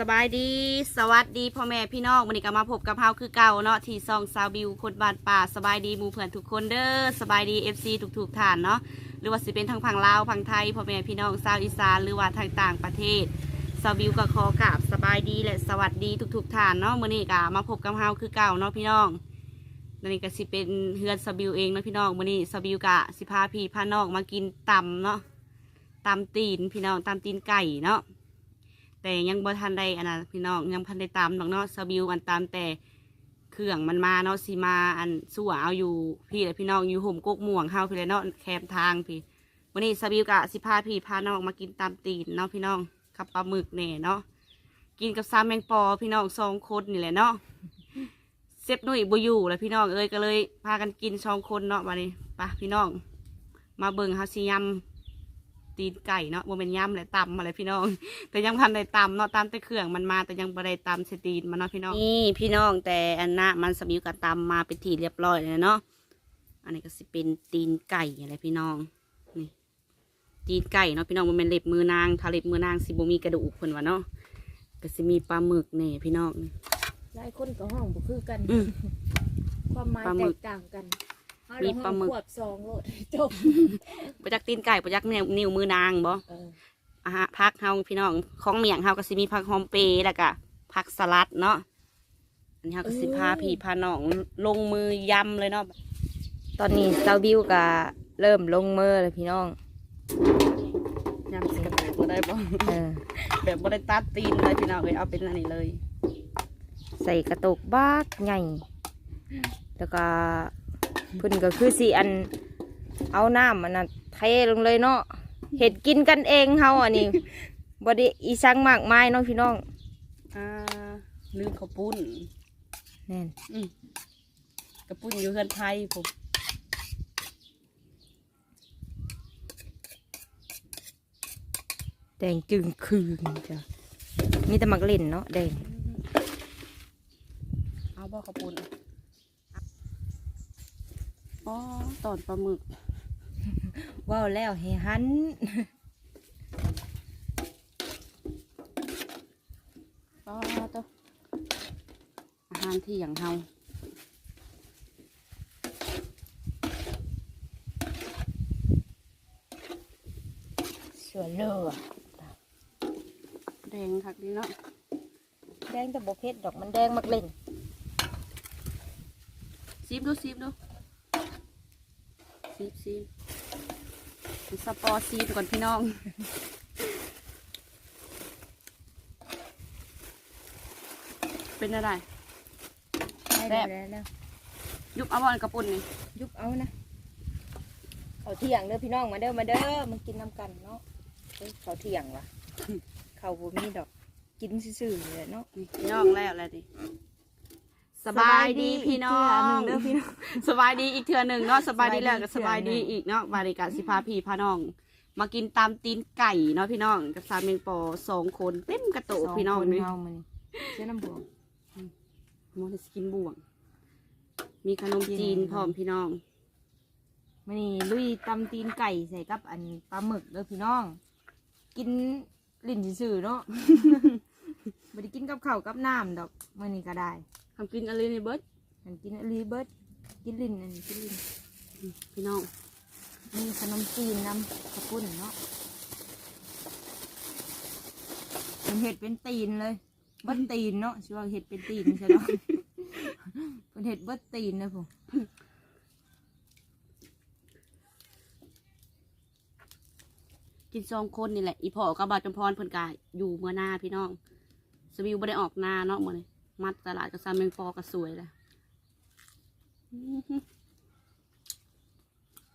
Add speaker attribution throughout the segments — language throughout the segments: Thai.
Speaker 1: สบายดี สวัสดีพ่อแม่พี่น้องวันนี้ก็มาพบกับเฮาคือเก่าเนาะที่ซองซาวบิวคนบ้านป่าสบายดีหมู่เพื่อนทุกคนเด้อสบายดี FC ทุกๆท่านเนาะหรือว่าสิเป็นทางฝั่งลาวฝั่งไทยพ่อแม่พี่น้องชาวอีสานหรือว่าทางต่างประเทศซาวบิวก็ขอกราบสบายดีและสวัสดีทุกๆท่านเนาะมื้อนี้ก็มาพบกับเฮาคือเก่าเนาะพี่น้องนั่นนี่ก็สิเป็นเฮือนซาวบิวเองเนาะพี่น้องมื้อนี้ซาวบิวก็สิพาพี่พาน้องมากินตำเนาะตำตีนพี่น้องตำตีนไก่เนาะ แต่ยังบ่ทันได้อันนะพี่น้องยังพันได้ตามดอกเนาะสบิวอันตามแต่เครื่องมันมาเนาะสีมาอันสั่วเอาอยู่พี่และพี่น้องอยู่ห่มกกม่วงเฮาพี่เลยเนาะแคมทางพี่วันนี้สบิวกะสิพาพี่พาน้องมากินตามตีนเนาะพี่น้องกับปลาหมึกแน่เนาะกินกับซามแมงปอพี่น้องสองคนนี่แหละเนาะเซฟนุ่ยบ่อยู่แล้วพี่น้องเอ้ยก็เลย พากันกินสองคนเนาะวันนี้ไปะพี่น้อง มาเบิ่งเฮาสิยำ ตีนไก่เนาะบ่เป็นยำแหละตำอะไรพี่น้อง แต่ยังพันได้ตำเนาะตำแต่เครื่องมันมาแต่ยังบ่ได้ตำสตีนมันเนาะพี่น้องนี่พี่น้องแต่อันน่ะมันสมิวกับตำมาเป็นทีเรียบร้อยเลยเนาะอันนี้ก็สิเป็นตีนไก่อะไรพี่น้องนี่ตีนไก่เนาะพี่น้องมันเป็นเล็บมือนางถ้าเล็บมือนางสิบ่มีกระดูกเพิ่นว่าเนาะก็สิมีปลาหมึกแน่พี่น้อง
Speaker 2: หลายคนก็ห้องบ่คือกัน
Speaker 1: อืม
Speaker 2: ความหมาย
Speaker 1: ปลาห
Speaker 2: แต
Speaker 1: มึก
Speaker 2: กต่างกันเอา
Speaker 1: มี
Speaker 2: ละ
Speaker 1: ปลาหมึก
Speaker 2: ขวบสองโลดจบ
Speaker 1: ประจักตีนไก่ประจักนิ้วนิ้วมือนางบ่
Speaker 2: เออ
Speaker 1: อาหารพักเฮาพี่น้องของเมียงเฮาก็สิมีผักหอมเปรย์แล้วก็ผักสลัดเนาะอันนี้เฮาก็สิพาพี่พาน้องลงมือยำเลยเนาะ
Speaker 3: ตอนนี้เซาบิวก็เริ่มลงมือแล้วพี่น้อง
Speaker 1: ยำสิกระปุกบ่ได้บ่
Speaker 3: เออ
Speaker 1: แบบบ่ได้ตัดตีนเลยพี่น้องเลยเอาเป็นอันนี้เลย
Speaker 3: ใส่กระตุกบากใหญ่ แล้วก็ เพิ่นก็คือสิอันเอาน้ำมันน่ะเทลงเลยเนาะเห็ดกินกันเองเฮาอันนี้บ่ได้อีสังมากมายเนาะพี่น้อง
Speaker 1: อ่าลืมข้าวปุ้น
Speaker 3: แน่น
Speaker 1: อืมกระปุ้นอยู่เฮือนไทยผม
Speaker 3: แดงจึงคืนจ้ะมีแต่มักเล่นเนาะแดง
Speaker 1: เอาบ่ข้าวปุ้น อ๋อตอนปลาหมึก
Speaker 3: ว้าวแล้วเฮหัน
Speaker 1: อ๋อตัวอาหารที่อย่างเฮา
Speaker 3: สวยเลย
Speaker 1: แดงคักดีเนาะ
Speaker 3: แดงแต่บ่เผ็ดดอกมันแดงมักเล่น
Speaker 1: ซีบดูซีบดู ซีบซีบสปอร์ซีบก่อนพี่น้องเป็นอะไร
Speaker 3: ได้แล้วแล้ว
Speaker 1: ยุบเอาบอลกระปุ่นนี่
Speaker 3: ยุบเอานะเขาเที่ยงเด้อพี่น้องมาเด้อมาเด้อมันกินน้ำกันเนาะเอ้ยเขาเที่ยงวะเขาบ่มีดอก กินซื่อๆเลยเนาะ
Speaker 1: นี่พี่น้องแล้วอะไรดิ สบายดีพี่น้อง
Speaker 3: เด้อพี่น้อง
Speaker 1: สบายดีอีกเทื่อหนึ่งเนาะสบายดีแล้วก็ส
Speaker 3: ส
Speaker 1: บา
Speaker 3: บายยดี
Speaker 1: ดีอีกเนาะบาริการสิพาพี่พาน้อง มากินตามตีนไก่เนาะพี่น้อง กับสามเมงปอสองคนเต็มกระโตะพี่น้อง
Speaker 3: สค
Speaker 1: นี่
Speaker 3: เฮามันเจ้าน้ำบวง
Speaker 1: มอสกินบ่วง มีขนมจีน
Speaker 3: กิน
Speaker 1: พร้อมพี่น้อง
Speaker 3: มันนี่ลุยตำตีนไก่ใส่กับอันปลาหมึกเด้อพี่น้อง กินลิ้นซื่อๆเนาะไม่ได้กินกับข้าวกับน้ำดอกมันนี่ก็ได้
Speaker 1: ทำกินอะไรในเบิร์ด
Speaker 3: มันกินอลีเบิร์ดกินลิ้นอันนี้กินลิ้น
Speaker 1: พี่น้อง
Speaker 3: มีขนมจีนน้ำข้าวปุ้นเนาะเป็นเห็ดเป็นตีนเลยเบิ้ตีนเนาะชื่อว่าเห็ดเป็นตีนใช่ไหมเป็นเห็ดเบิ้ตีนนะผม
Speaker 1: กินสองคนนี่แหละอีพ่อกับบาวจำพรเพิ่นกายอยู่เมื่อหน้าพี่น้องสวิวไม่ได้ออกหน้าเนาะมื่อนี้ มัดตลาดกับซามเมงปอก็สวยแหละอื้อหือ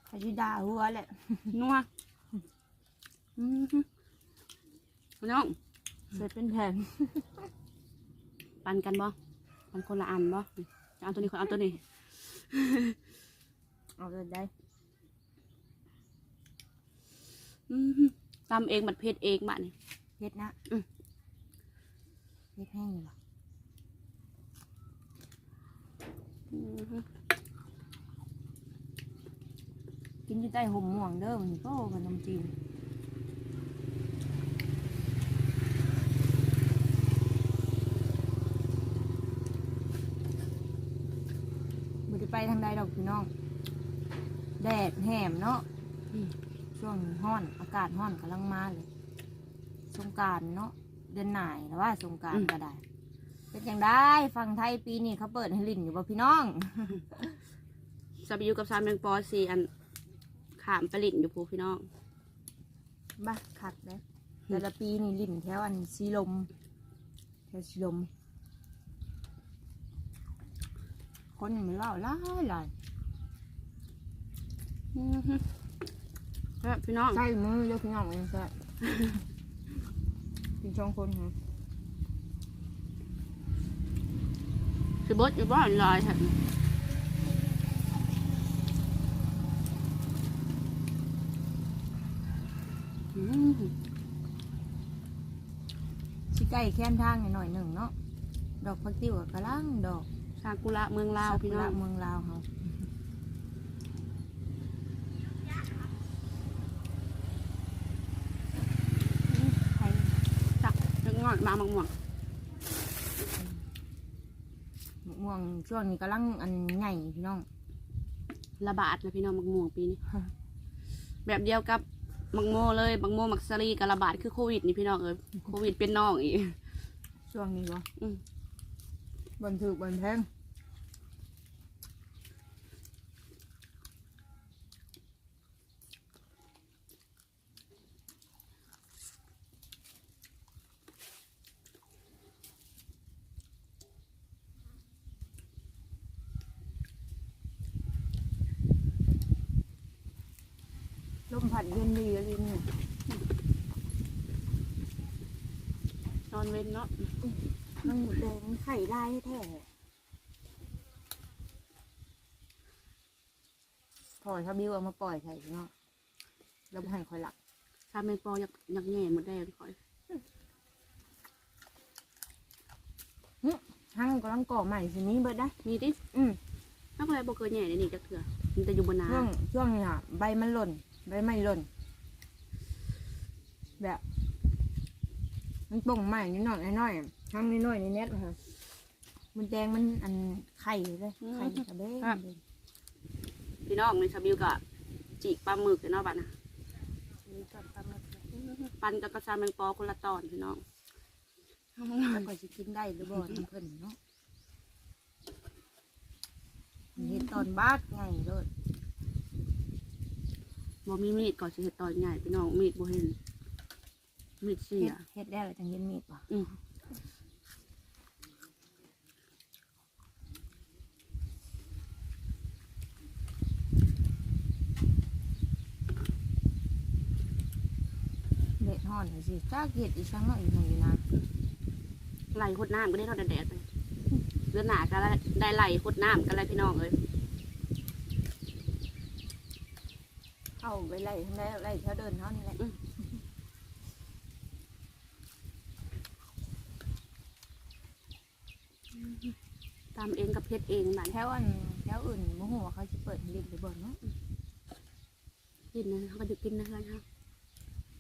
Speaker 3: พาชิดาหัวแหละ
Speaker 1: นัวอื้อหือพี่น้อง
Speaker 3: เสร็จเป็นแผ่น
Speaker 1: ปันกันบ่ปันคนละอันบ่จะเอาตัวนี้คนเอาตัวนี้
Speaker 3: เอาเลยได้
Speaker 1: อื้อหือตำเองบัดเพชรเองบะนี่
Speaker 3: เห็ดนะ
Speaker 1: อืม
Speaker 3: เห็ดแห้งอยู่หรอ กินอยู่ใต้ห่มม่วงเด้อมันก็ขนมจีนบุตรไปทางใดดอกพี่น้อง แดดแหมเนาะช่วงห้อนอากาศห้อนกำลังมาเลย สงการเนาะเดือนไหนหรือวว่าสงการก็ได้ เป็นอย่างได้ฟังไทยปีนี้เขาเปิดให้ลิ้นอยู่บ่พี่น้อง
Speaker 1: ซาบิวกับซามแมงปอสีอันขามไปลิ่นอยู่พูพี่น้อง
Speaker 3: บ้าคักเด้อแต่ละปีนี่ลิ้นแถวอันสีลมแถวสีลม คนมันเล่าหลายหลาย
Speaker 1: อือฮึแล้วพี่น้อง
Speaker 3: ใช่มือเยอะพี่น้องเองใช่กินช่องคนฮะ
Speaker 1: คือบดอยู่บ้านลอยแถมอืม
Speaker 3: สิใกล้แค้นทางหน่อยหนึ่งเนาะ ดอกพักติ้วกับกระลังดอก
Speaker 1: ซากุระเมืองลาวพี่น้อง
Speaker 3: ซกุระเมืองลาวเขา
Speaker 1: ไทยจักจักงอนมามังม่วง
Speaker 3: มะม่วงช่วงนี้กำลังอันใหญ่พี่น้อง
Speaker 1: ระบาดนะพี่น้องมังม่วงปีนี้แบบเดียวกับมังโมเลยมังโมมักซารีกับระบาดคือโควิดนี่พี่น้องเอ้ยโควิดเป็นน้องอีก
Speaker 3: ช่วงนี้วะ
Speaker 1: อืม
Speaker 3: บันทึกบันแพง มผัดเย็นดีอะไรนี่
Speaker 1: นอนเว้นเนาะ
Speaker 3: มันหมูแดงไข่ได้แท้พอถ้าบิวเอามาปล่อยใส่เนาะแล้วบ่ให้คอยหลัก
Speaker 1: ซาเมนปออยากอยากแง่หมดแดงคอย
Speaker 3: หั่งกำลังก่อใหม่สินี้เบิดได้
Speaker 1: มีดิ
Speaker 3: อืม
Speaker 1: ถ้าคนไรบอกเคยแง่ในนี่จักเถื่อมันจะอยู่บนน้
Speaker 3: ช่วงช่วงนี้อะใบมันหล่น ใบไม่หล่นแบบ มันป่งใหม่นิดหน่อยน้อยๆทั้งนิดหน่อยในเน็ตค่ะมันแดงมันอันไข่เลยไข่กระเบ้งเลยำ
Speaker 1: พี่น้องในซาบิวกะจีกปลาหมึกเนาะบัดนะ
Speaker 3: นี่ก่อนปลาหมึกนะ
Speaker 1: ปันกับกระซาแมงปอคนละตอนพี่น้อง
Speaker 3: แล้วก็จะกินได้หรือบ่น้ำเพิ่นเนาะเห็นตอนบาดไงเลย
Speaker 1: บ่มีมีดก่อนสิเห็ดตอนใหญ่พี่น้องมีดบ่เห็นมีดเสี
Speaker 3: เฮ็
Speaker 1: ย
Speaker 3: ดเฮ็ดได้หรือจังเย็นมีดป่ะ
Speaker 1: อืม
Speaker 3: เด็ดห่อนหน่อยสิจ้าเห็ดอีช่างหน่อยอยู่นะ
Speaker 1: ไหลหดน้ำก็ได้ทอดแดดไปเดือนหนาก็ได้ไหลหดน้ำกันเลยพี่น้องเอ้ย
Speaker 3: เข้าไปไล่ทั้งไล่ไล่เท่าเดินเท่านี่แหละ
Speaker 1: ตามเองกับเพชรเองบ้าน
Speaker 3: แถวอันแถวอื่นโมโหว่าเขาจะเปิดให้ลิ้นหรือบ่เนาะ
Speaker 1: กินนะเขาก็จะกินนะเพื่อนครับ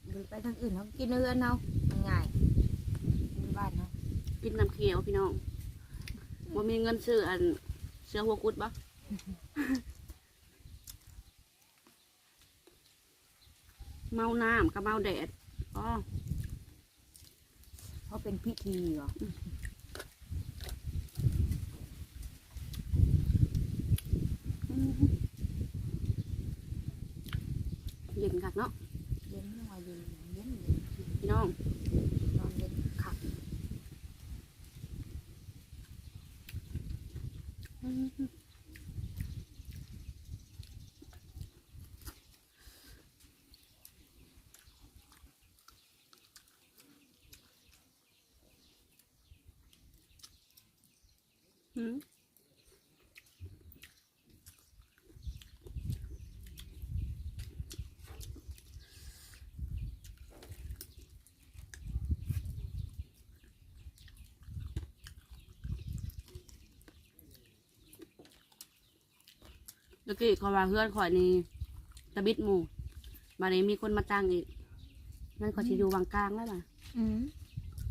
Speaker 3: หรือไปทางอื่นเขากินเนื้อเนาง่ายๆมีบ้านเนาะ
Speaker 1: กินน้ำเขียวพี่น้องว่ามีเงินซื้ออันเสื้อหัวกุดปะ เมาน้ำกับเมาแดดอ๋อ
Speaker 3: เขาเป็นพิธีเหรอ
Speaker 1: เย็นคักเนาะ
Speaker 3: เย็นหน่อยเย็นเย็นเย็น
Speaker 1: พี่น้อง
Speaker 3: นอนเย็นขัก
Speaker 1: อืม ตะกี้ขาว่าเพื่อนข่อยนี่ตะบิดหมู่มานี้มีคนมาจ้งอีกนั่นเขาจะอยู่วังกลางแล้วล่ะ
Speaker 3: อืม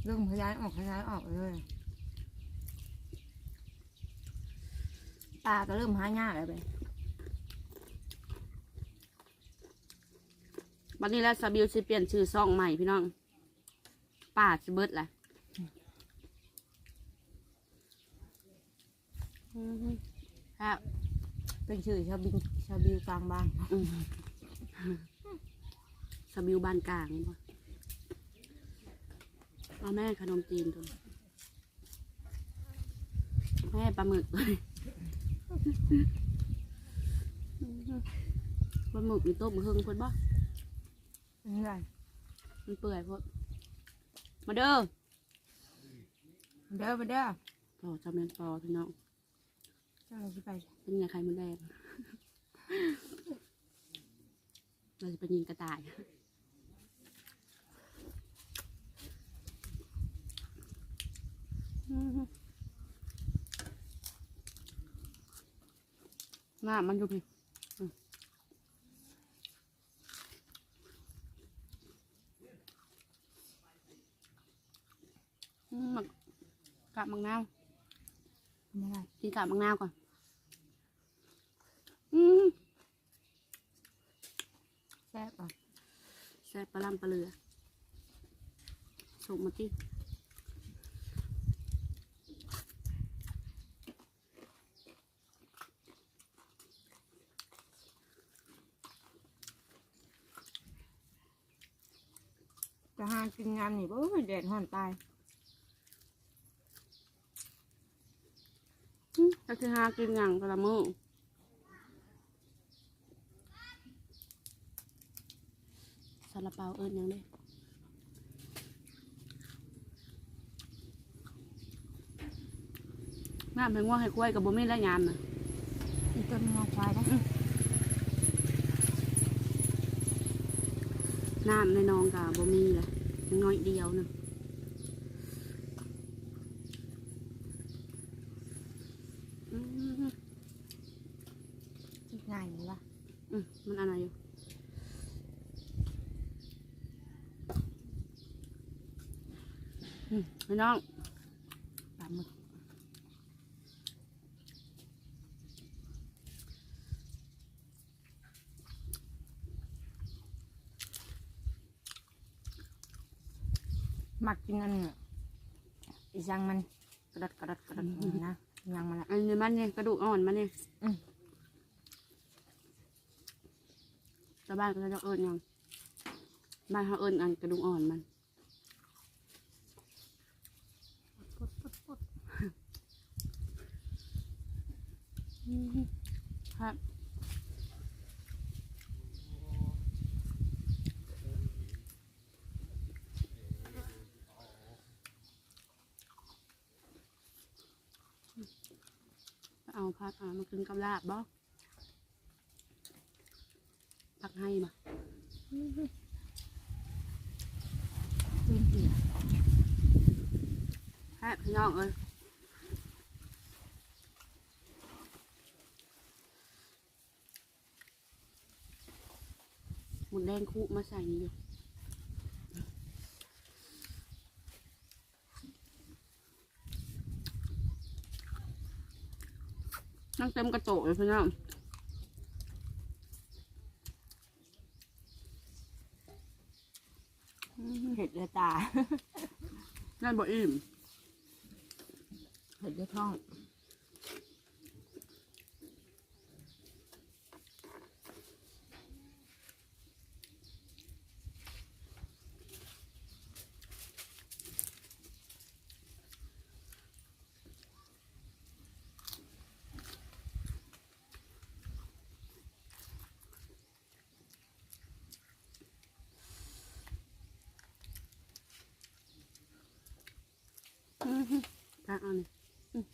Speaker 3: เรื่องขยายออกขยายออกเลย
Speaker 1: ป
Speaker 3: ปลาก็เริ่มหายากแล้วไป
Speaker 1: วันนี้แล้วซาบิวสิเปลี่ยนชื่อซ่องใหม่พี่น้องป้าสิเบิดแหละอืมครับ
Speaker 3: เป็นชื่อชาวบินชาวบิวกลางบ้าน
Speaker 1: อืมซาบิวบ้านกลางบ่เอาแม่ขนมจีนตัวนี้แม่ปลาหมึกเลย ปลาหมึกมีต้มหึ่งเพิ่นบ่
Speaker 3: นี่ไร
Speaker 1: มันเปื่อยพดมาเด้อ
Speaker 3: เด้อไปเด้อ
Speaker 1: ต่อจำเป็นปอพี่น้อง
Speaker 3: เจ้าเราจะไป
Speaker 1: เป็นไงใครมันแดงเราจะไปยิงกระต่าย หน้ามันอยู่พี่อืมอืมมักกาบมังนาว
Speaker 3: นี่ไร
Speaker 1: กินกาบมังนาวก่อน อืม
Speaker 3: แซ่บอะ
Speaker 1: แซ่บปลาล่ำปลาเรือสุกมาที่
Speaker 3: จะหากินงามนี่โอ้ยแดดห่อนตาย
Speaker 1: อืมก็คือหากินอย่างกระมือซาลาเปาเอิญยังได้น้ำเป็นว่าให้กล้วยกับบุ้มี่และยามน่ะ
Speaker 3: อีต้นงอควายนะ
Speaker 1: น้ำในหนองกับบุมีเลยน้อยเดียวหนึงอืม
Speaker 3: ง่ายเลยวะ
Speaker 1: อืมมันอะไรอยู่อืมพี่น้อง
Speaker 3: ปลาหมึก มักกินอันนี้อีจังมันกระดัดกระดัดกระดัดอย่างนี้นะยังมันละ
Speaker 1: อันนี้มันเนี่ยกระดูกอ่อนมันเนี่ย
Speaker 3: อืม
Speaker 1: ชาวบ้านก็จะเอิญยังบ้านเขาเอิญอันกระดูกอ่อนมัน
Speaker 3: ปุ๊ดปุ๊ดปุ๊ด
Speaker 1: ครับเอา พักอ่ามากินกับลาบบ่พักให้มา
Speaker 3: กินเหี่ย
Speaker 1: แค่พี่น้องเอ้ยหมุนแดงคุมาใส่นี่อยู่ นั่งเต็มกระโจกเลยพี่น้อง
Speaker 3: เห็ดเลยตา
Speaker 1: นั่นบ่อิ่ม
Speaker 3: เห็ดเลยท้อง
Speaker 1: พักเอานี่อืม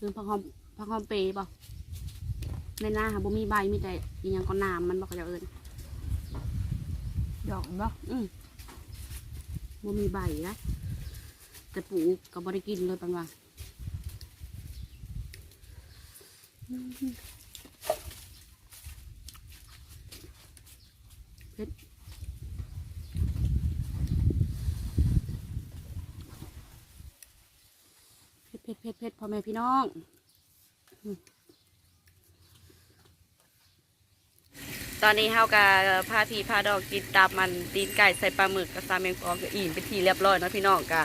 Speaker 1: ลืมพักหอมพักหอมเปย์ป่ะในหน้าค่ะบ่มีใบมีแต่อีหยังก็น้ำมันบอกเขาจะเอิญ
Speaker 3: ดอกเนาะ
Speaker 1: อืมบ่มีใบนะแต่ปลูกก็บ่ได้กินเลยปันว่าเผ็ดเผ็ดเผ็ดพ่อแม่พี่น้องตอนนี้เฮากะพาพีพาดอกกินตับมันตีนไก่ใส่ปลาหมึกกับซาเมงฟองกับอิ่มไปนทีเรียบร้อยเนาะพี่น้องกะ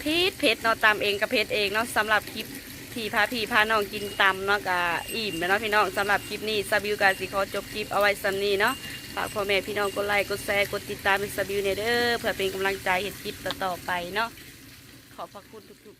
Speaker 1: เผ็ดเผ็ดเนาะตามเองกับเผ็ดเองเนาะสำหรับคลิปที่พาพีพาน้องกินตำเนาะกะอิ่มแล้วเนาะพี่น้องสำหรับคลิปนี้ซาบิวกาสิขอจบคลิปเอาไว้สำนี้เนาะฝากพ่อแม่พี่น้องกดไลค์กดแชร์กดติดตามเป็นสบิวเนเด้อเพื่อเป็นกำลังใจเห็นคลิปต่อๆไปเนาะขอบพระคุณทุกๆท่านเด้อ